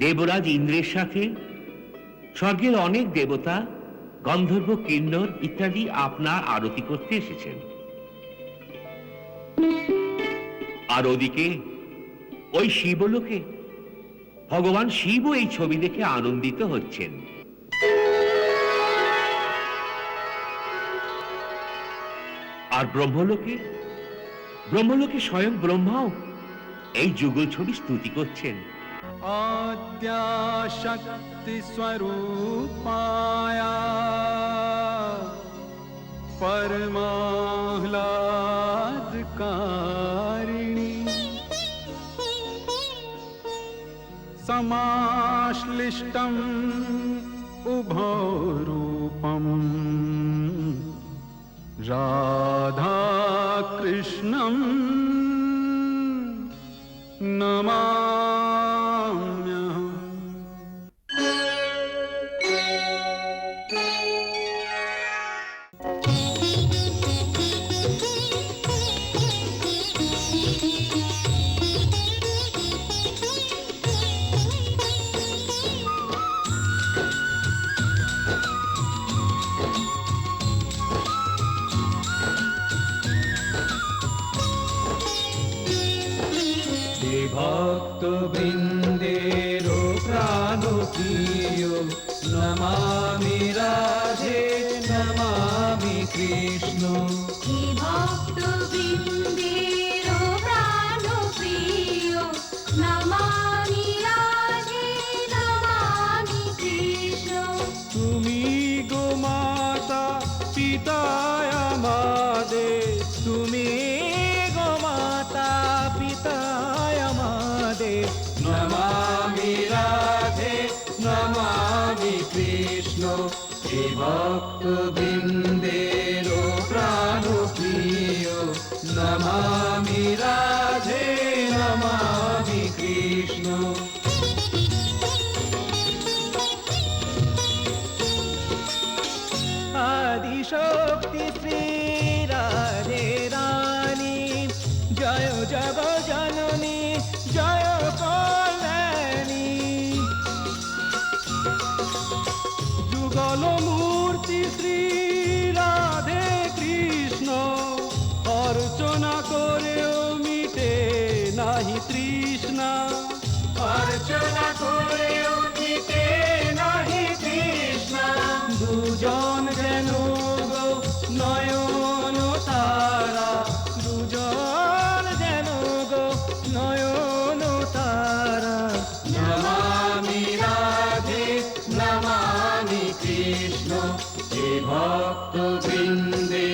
দেবরাজ ইন্দ্রের সাথে? স্বর্গের অনেক দেবতা, গন্ধর্ব কিন্নর ইত্যাদি আপনার আরতি করতে এসেছেন। আর ওদিকে, ওই শিবলোকে, ভগবান শিবও এই ছবি দেখে আনন্দিত হচ্ছেন। আর ব্রহ্মলোকে? ব্রহ্মলোকে স্বয়ং ব্রহ্মাও এই যুগল ছবি স্তুতি করছেন। आद्याशक्तिस्वरूपाया। परमाह्लादकारिणी। समाश्लिष्टम् उभौ रूपम् राधाकृष्णम् नमाम्यहम् হে ভক্ত বৃন্দের প্রাণ প্রিয় নমামি রাধে নমামি কৃষ্ণ। ভক্তবৃন্দের হে ভক্ত বৃন্দের প্রাণ প্রিয় নমামি রাধে নমামি আদিশক্তি শ্রী নাহি তৃষ্ণা অর্চনা করেও মিটে নাহি তৃষ্ণা দুজন যেন গো নয়ন তারা। দুজন যেন গো নয়ন তারা। নমামি রাধে নমামি কৃষ্ণ হে ভক্ত বৃন্দের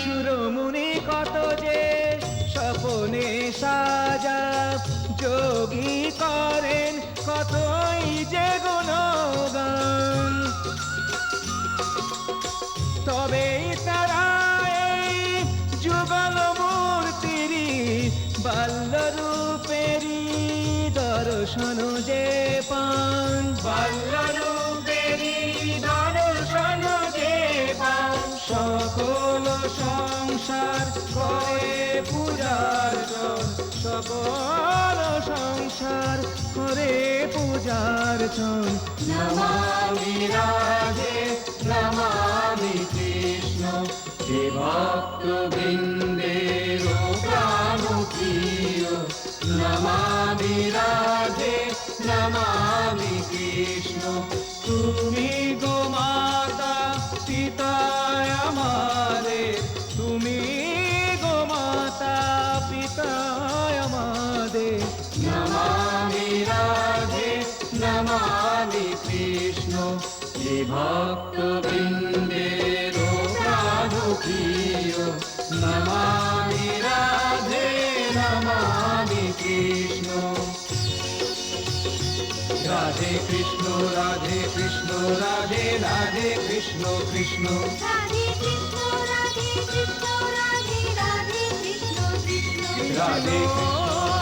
সুরমুনি কত যে স্বপনে সাজা, যোগী করেন কতই যে গুণগান। তবে তারা এই যুগল মূর্তিরি বাল্যরূপেরি দর্শন যে পান। বাল্যরূপেরি সংসার করে পূজার জন সকল সংসার করে পূজার জন নমামি রাধে, নমামি কৃষ্ণ। হে ভক্ত বৃন্দের নমামি রাধে, নমামি কৃষ্ণ। তুমি গো নমামি কৃষ্ণ হে ভক্ত বৃন্দের প্রাণ প্রিয় নমামি রাধে নমামি কৃষ্ণ। রাধে কৃষ্ণ রাধে কৃষ্ণ রাধে রাধে কৃষ্ণ কৃষ্ণ। রাধে কৃষ্ণ রাধে কৃষ্ণ রাধে রাধে কৃষ্ণ কৃষ্ণ। রাধে কৃষ্ণ।